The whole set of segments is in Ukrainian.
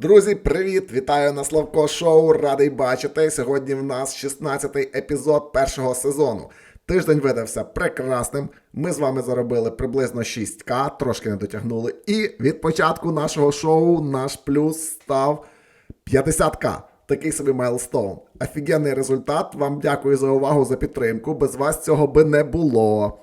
Друзі, привіт! Вітаю на Славко Шоу. Радий бачити. Сьогодні в нас 16-й епізод першого сезону. Тиждень видався прекрасним. Ми з вами заробили приблизно 6к, трошки не дотягнули. І від початку нашого шоу наш плюс став 50к. Такий собі майлстоун. Офігенний результат. Вам дякую за увагу, за підтримку. Без вас цього би не було.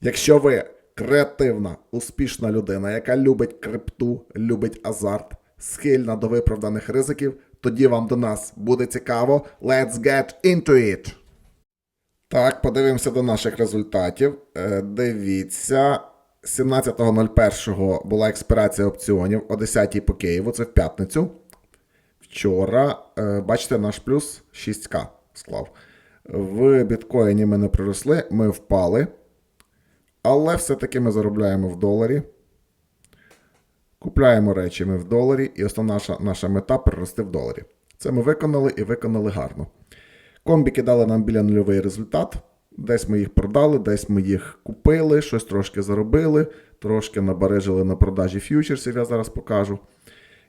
Якщо ви креативна, успішна людина, яка любить крипту, любить азарт, схильна до виправданих ризиків, тоді вам до нас буде цікаво. Let's get into it! Так, подивимося до наших результатів. Е, дивіться. 17.01 була експірація опціонів о 10 по Києву, це в п'ятницю. Вчора, е, бачите, наш плюс 6К склав. В біткоїні ми не проросли, ми впали. Але все-таки ми заробляємо в доларі. Купляємо речі ми в доларі, і основна наша, наша мета перерости в доларі. Це ми виконали і виконали гарно. Комбіки дали нам біля нульовий результат. Десь ми їх продали, десь ми їх купили, щось трошки заробили, трошки набережили на продажі ф'ючерсів, я зараз покажу.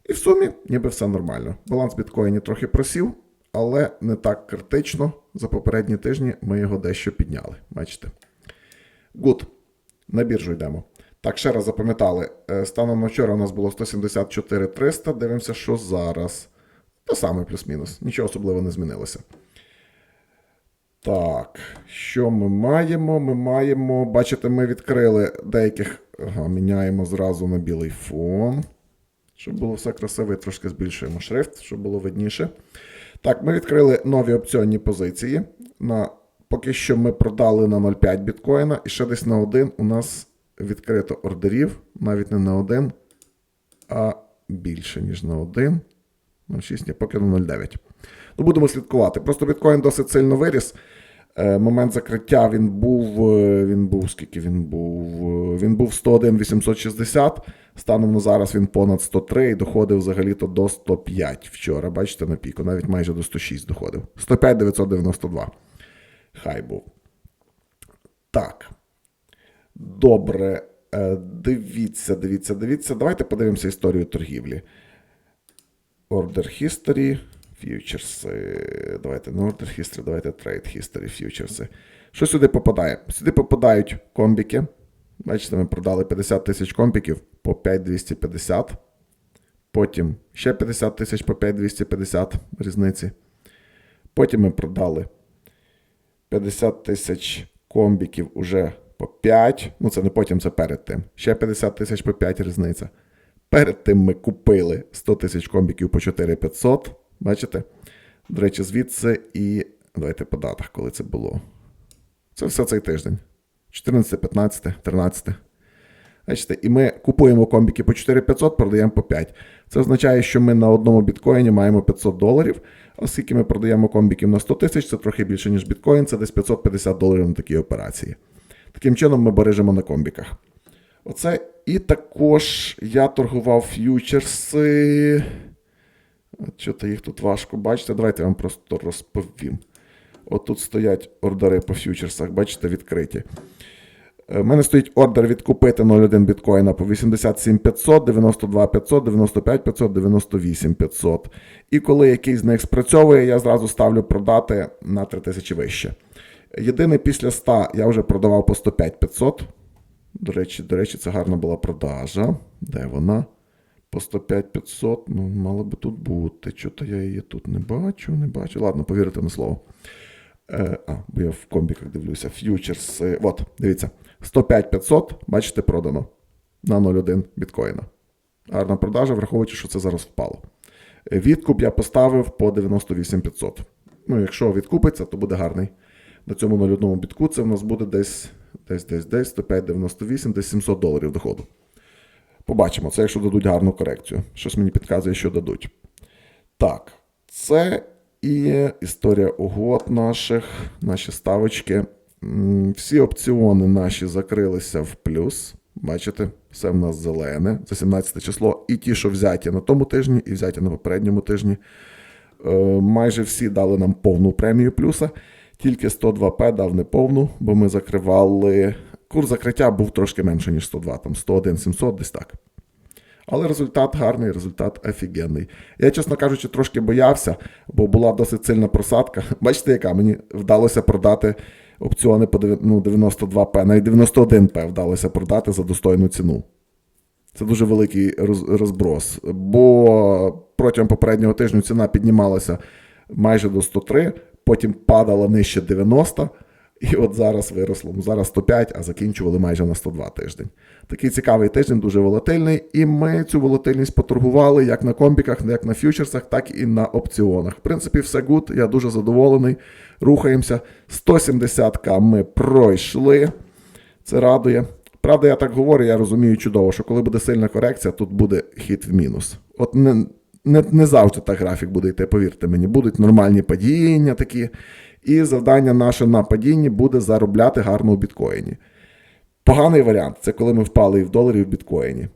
І в сумі ніби все нормально. Баланс біткоїні трохи просів, але не так критично. За попередні тижні ми його дещо підняли. Бачите? Гуд. На біржу йдемо. Так, ще раз запам'ятали. е, Станом на вчора у нас було 174 300. Дивимося, що зараз. Те саме плюс-мінус. Нічого особливо не змінилося. Так, що ми маємо? Ми маємо. Бачите, ми відкрили деяких. Ага, міняємо зразу на білий фон. Щоб було все красиво, і трошки збільшуємо шрифт, щоб було видніше. Так, ми відкрили нові опціонні позиції. На, Поки що ми продали на 0,5 біткоїна, і ще десь на один у нас відкрито ордерів, навіть не на один, а більше, ніж на один. 0,6, ні, поки на 0,9. Ну, будемо слідкувати. Просто біткоін досить сильно виріс. Е, момент закриття він був. е, Він був скільки він був? Е, Він був 101 860. Станом на зараз він понад 103 і доходив взагалі-то до 105 вчора. Бачите, на піку, навіть майже до 106 доходив. 105 992. Хай був. Так. Добре. Е, Дивіться, дивіться, дивіться. Давайте подивимося історію торгівлі. Order History, Futures. е, Давайте не Order History, давайте Trade History, Futures. Що сюди попадає? Сюди попадають комбіки. Бачите, ми продали 50 тисяч комбіків по 5250. Потім ще 50 тисяч по 5250 різниці. Потім ми продали 50 тисяч комбіків уже по 5. Ну, це не потім, це перед тим. Ще 50 тисяч по 5 різниця. Перед тим ми купили 100 тисяч комбіків по 4500. Бачите? До речі, звідси і. Давайте по датах, коли це було. Це все цей тиждень. 14, 15, 13. Бачите, і ми купуємо комбіки по 4500, продаємо по 5. Це означає, що ми на одному біткоїні маємо 500 доларів. Оскільки ми продаємо комбіків на 100 тисяч, це трохи більше, ніж біткоін, це десь 550 доларів на такі операції. Таким чином ми бережемо на комбіках. Оце і також я торгував ф'ючерси. От Що-то їх тут важко бачите. Давайте я вам просто розповім. От тут стоять ордери по ф'ючерсах, бачите, відкриті. У мене стоїть ордер відкупити 0,1 біткоїна по 87 500, 92 500, 95 500, 98 500. І коли якийсь з них спрацьовує, я зразу ставлю продати на 3000 вище. Єдине після 100 я вже продавав по 105 500. До речі, до речі, це гарна була продажа. Де вона? По 105 500. Ну, мало би тут бути. Чого-то я її тут не бачу, не бачу. Ладно, повірте на слово. Е, а, бо я в комбіках дивлюся. Ф'ючерс. От, дивіться. 105 500, бачите, продано на 0,1 біткоїна. Гарна продажа, враховуючи, що це зараз впало. Е, Відкуп я поставив по 98 500. Ну, якщо відкупиться, то буде гарний. На цьому 0,1 бітку це в нас буде десь, десь, десь, десь 105,98, десь 700 доларів доходу. Побачимо, це якщо дадуть гарну корекцію. Щось мені підказує, що дадуть. Так, це і історія угод наших, наші ставочки. Всі опціони наші закрилися в плюс. Бачите, все в нас зелене. Це 17 число. І ті, що взяті на тому тижні, і взяті на попередньому тижні. Е, майже всі дали нам повну премію плюса. Тільки 102П дав неповну, бо ми закривали. Курс закриття був трошки менше, ніж 102, там 101 700, десь так. Але результат гарний, результат офігенний. Я, чесно кажучи, трошки боявся, бо була досить сильна просадка. Бачите, яка мені вдалося продати опціони по ну, 92П, навіть 91П вдалося продати за достойну ціну. Це дуже великий розброс. Бо протягом попереднього тижня ціна піднімалася майже до 103, потім падала нижче 90, і от зараз виросло. Ну, зараз 105, а закінчували майже на 102 тиждень. Такий цікавий тиждень, дуже волатильний, і ми цю волатильність поторгували як на комбіках, як на фьючерсах, так і на опціонах. В принципі, все гуд, я дуже задоволений. Рухаємося. 170к ми пройшли. Це радує. Правда, я так говорю, я розумію чудово, що коли буде сильна корекція, тут буде хід в мінус. От не, не, не завжди так графік буде йти, повірте мені. Будуть нормальні падіння такі. І завдання наше на падінні буде заробляти гарно у біткоїні. Поганий варіант це коли ми впали і в доларі, і в біткоїні.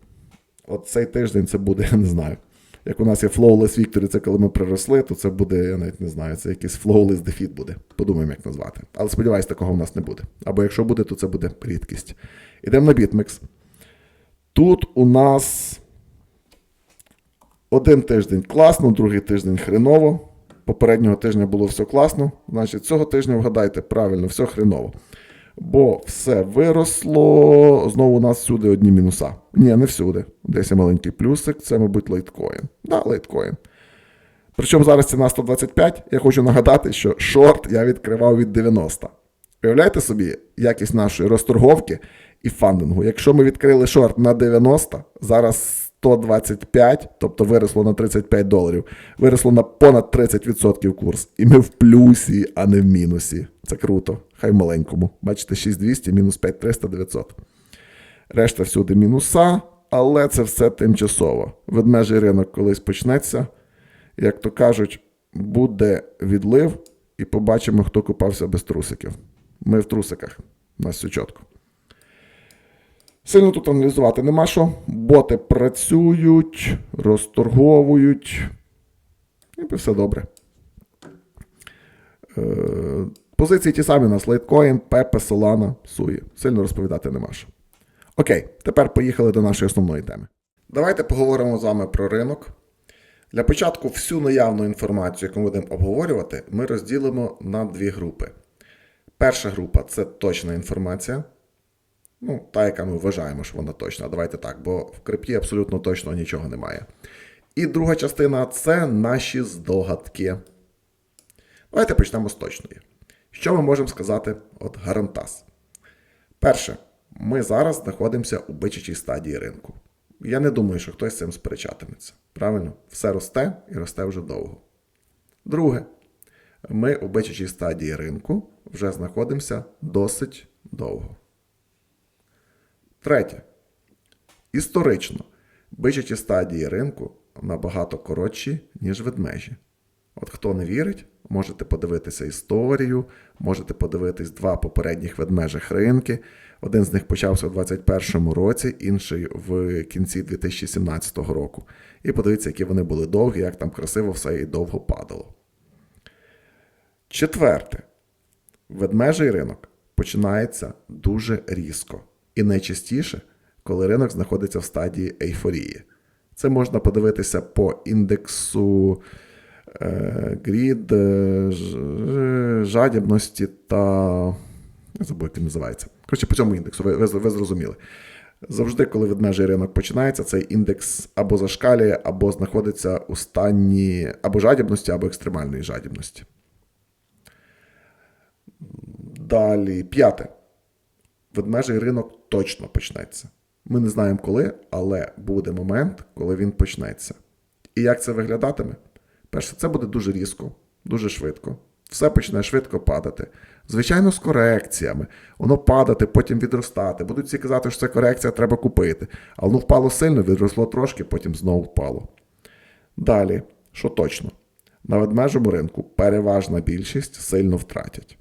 От цей тиждень це буде, я не знаю. Як у нас є Flawless Victory, це коли ми приросли, то це буде, я навіть не знаю, це якийсь Flawless Defeat буде. Подумаємо, як назвати. Але сподіваюся, такого в нас не буде. Або якщо буде, то це буде рідкість. Ідемо на BitMEX. Тут у нас один тиждень класно, другий тиждень хреново. Попереднього тижня було все класно. Значить, цього тижня вгадайте правильно, все хреново. Бо все виросло. Знову у нас всюди одні мінуса. Ні, не всюди. Десь є маленький плюсик, це, мабуть, лайткоін. Да, лайткоін. Причому зараз ціна 125. Я хочу нагадати, що шорт я відкривав від 90. Уявляєте собі якість нашої розторговки і фандингу. Якщо ми відкрили шорт на 90, зараз 125, тобто виросло на 35 доларів, виросло на понад 30% курс. І ми в плюсі, а не в мінусі. Це круто. Хай в маленькому. Бачите, 6200, мінус 5300, 900. Решта всюди мінуса, але це все тимчасово. Ведмежий ринок колись почнеться. Як то кажуть, буде відлив, і побачимо, хто купався без трусиків. Ми в трусиках. У нас все чітко. Сильно тут аналізувати нема що. Боти працюють, розторговують. І все добре. Е, позиції ті самі у нас Litecoin, Pepe, Solana, Sui. Сильно розповідати нема що. Окей, тепер поїхали до нашої основної теми. Давайте поговоримо з вами про ринок. Для початку всю наявну інформацію, яку ми будемо обговорювати, ми розділимо на дві групи. Перша група це точна інформація. Ну, та, яка ми вважаємо, що вона точна. Давайте так, бо в крипті абсолютно точно нічого немає. І друга частина це наші здогадки. Давайте почнемо з точної. Що ми можемо сказати от гарантас? Перше, ми зараз знаходимося у бичачій стадії ринку. Я не думаю, що хтось з цим сперечатиметься. Правильно? Все росте і росте вже довго. Друге, ми у бичачій стадії ринку вже знаходимося досить довго. Третє. Історично, бичачі стадії ринку набагато коротші, ніж ведмежі. От хто не вірить, можете подивитися історію, можете подивитись два попередніх ведмежих ринки. Один з них почався у 2021 році, інший в кінці 2017 року. І подивіться, які вони були довгі, як там красиво все і довго падало. Четверте. Ведмежий ринок починається дуже різко. І найчастіше, коли ринок знаходиться в стадії ейфорії. Це можна подивитися по індексу е, грід, е, жадібності та. Я забув, як він називається. Коротше, по цьому індексу, ви, ви, ви зрозуміли. Завжди, коли ведмежий ринок починається, цей індекс або зашкалює, або знаходиться у стані або жадібності, або екстремальної жадібності. Далі, п'яте. Ведмежий ринок точно почнеться. Ми не знаємо коли, але буде момент, коли він почнеться. І як це виглядатиме? Перше, це буде дуже різко, дуже швидко. Все почне швидко падати. Звичайно, з корекціями. Воно падати, потім відростати. Будуть всі казати, що це корекція, треба купити. Але воно впало сильно, відросло трошки, потім знову впало. Далі, що точно, на ведмежому ринку переважна більшість сильно втратять.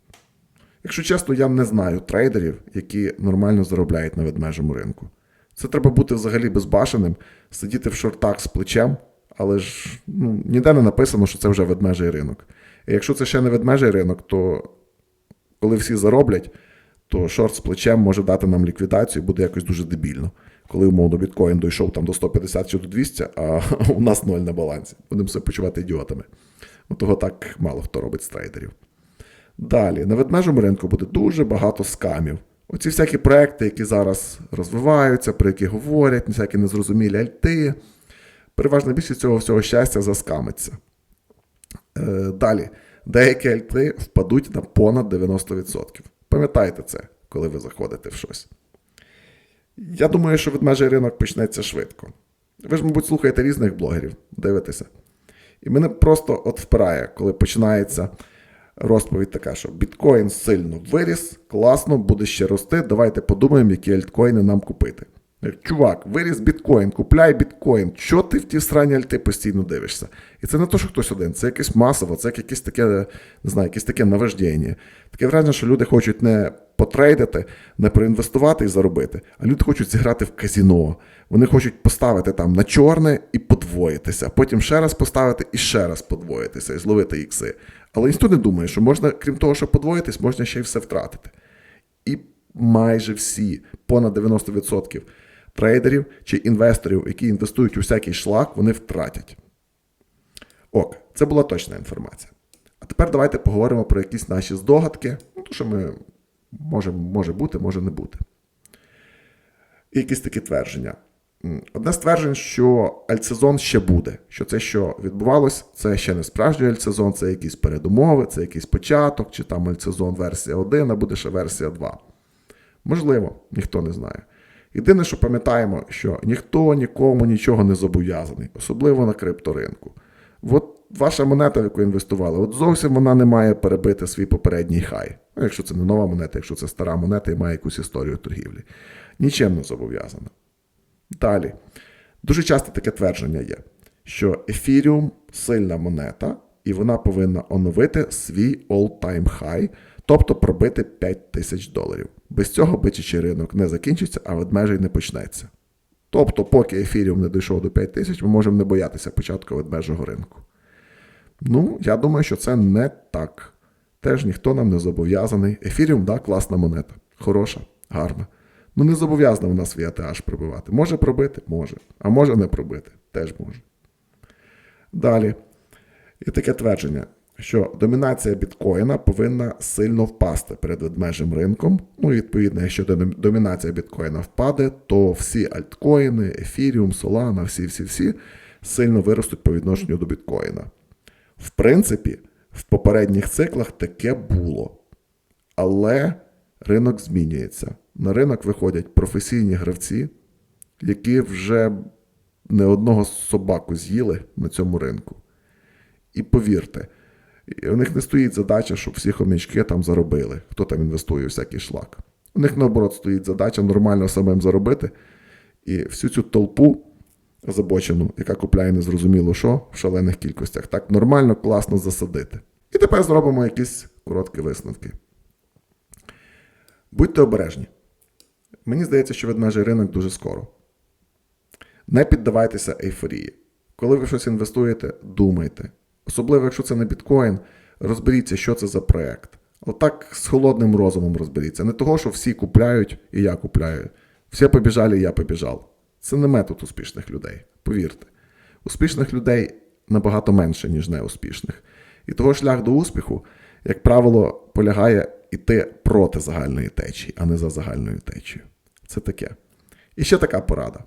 Якщо чесно, я не знаю трейдерів, які нормально заробляють на ведмежому ринку. Це треба бути взагалі безбашеним, сидіти в шортах з плечем, але ж ну, ніде не написано, що це вже ведмежий ринок. І якщо це ще не ведмежий ринок, то коли всі зароблять, то шорт з плечем може дати нам ліквідацію, буде якось дуже дебільно. Коли умовно біткоін дійшов там до 150 чи до 200, а у нас ноль на балансі. Будемо себе почувати ідіотами. От того так мало хто робить з трейдерів. Далі, на ведмежому ринку буде дуже багато скамів. Оці всякі проекти, які зараз розвиваються, про які говорять, всякі незрозумілі альти. Переважна більшість цього всього щастя заскамиться. Е, далі, деякі альти впадуть на понад 90%. Пам'ятайте це, коли ви заходите в щось. Я думаю, що ведмежий ринок почнеться швидко. Ви ж, мабуть, слухаєте різних блогерів, дивитеся. І мене просто от впирає, коли починається розповідь така, що біткоін сильно виріс, класно, буде ще рости. Давайте подумаємо, які альткоїни нам купити. Чувак, виріс біткоін, купляй біткоін. Що ти в ті срані альти постійно дивишся? І це не то, що хтось один, це якесь масово, це якесь таке, не знаю, якесь таке наваждення. Таке враження, що люди хочуть не потрейдити, не проінвестувати і заробити, а люди хочуть зіграти в казіно. Вони хочуть поставити там на чорне і подвоїтися, потім ще раз поставити і ще раз подвоїтися і зловити ікси. Але ніхто не думає, що можна, крім того, що подвоїтись, можна ще й все втратити. І майже всі, понад 90% трейдерів чи інвесторів, які інвестують у всякий шлак, вони втратять. Ок, це була точна інформація. А тепер давайте поговоримо про якісь наші здогадки, ну, то, що ми може, може бути, може не бути. І якісь такі твердження. Одне з тверджень, що альтсезон ще буде. Що це, що відбувалось, це ще не справжній альтсезон, це якісь передумови, це якийсь початок, чи там альтсезон версія 1, а буде ще версія 2. Можливо, ніхто не знає. Єдине, що пам'ятаємо, що ніхто нікому нічого не зобов'язаний, особливо на крипторинку. От ваша монета, в яку інвестували, от зовсім вона не має перебити свій попередній хай. Ну, якщо це не нова монета, якщо це стара монета і має якусь історію торгівлі. Нічим не зобов'язана. Далі. Дуже часто таке твердження є, що Ethereum сильна монета, і вона повинна оновити свій all-time high, тобто пробити 5 тисяч доларів. Без цього бичачий ринок не закінчиться, а ведмежий не почнеться. Тобто, поки Ethereum не дійшов до 5 тисяч, ми можемо не боятися початку ведмежого ринку. Ну, я думаю, що це не так. Теж ніхто нам не зобов'язаний. Ефіріум, да, класна монета. Хороша, гарна. Ну не зобов'язана вона свій АТH пробивати. Може пробити? Може. А може не пробити. Теж може. Далі. І таке твердження, що домінація біткоїна повинна сильно впасти перед ведмежим ринком. Ну, і відповідно, якщо домінація біткоїна впаде, то всі альткоїни, ефіріум, Solana, всі-всі-всі сильно виростуть по відношенню до біткоїна. В принципі, в попередніх циклах таке було. Але ринок змінюється. На ринок виходять професійні гравці, які вже не одного собаку з'їли на цьому ринку. І повірте, у них не стоїть задача, щоб всі хомячки там заробили, хто там інвестує у всякий шлак. У них наоборот стоїть задача нормально самим заробити і всю цю толпу забочену, яка купляє незрозуміло що в шалених кількостях, так нормально, класно засадити. І тепер зробимо якісь короткі висновки. Будьте обережні. Мені здається, що ведмежий ринок дуже скоро. Не піддавайтеся ейфорії. Коли ви щось інвестуєте, думайте. Особливо, якщо це не біткоін, розберіться, що це за проект. Отак з холодним розумом розберіться. Не того, що всі купляють і я купляю. Всі побіжали, і я побіжав. Це не метод успішних людей. Повірте. Успішних людей набагато менше, ніж неуспішних. І того шлях до успіху, як правило, полягає йти проти загальної течії, а не за загальною течією. Це таке. І ще така порада.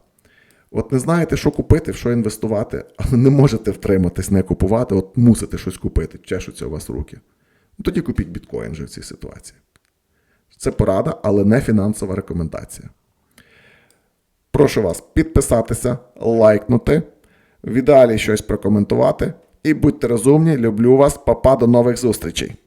От не знаєте, що купити, в що інвестувати, але не можете втриматись, не купувати, от мусите щось купити, чешуться у вас руки. Ну, тоді купіть біткоін вже в цій ситуації. Це порада, але не фінансова рекомендація. Прошу вас підписатися, лайкнути, в ідеалі щось прокоментувати. І будьте розумні, люблю вас, папа, до нових зустрічей!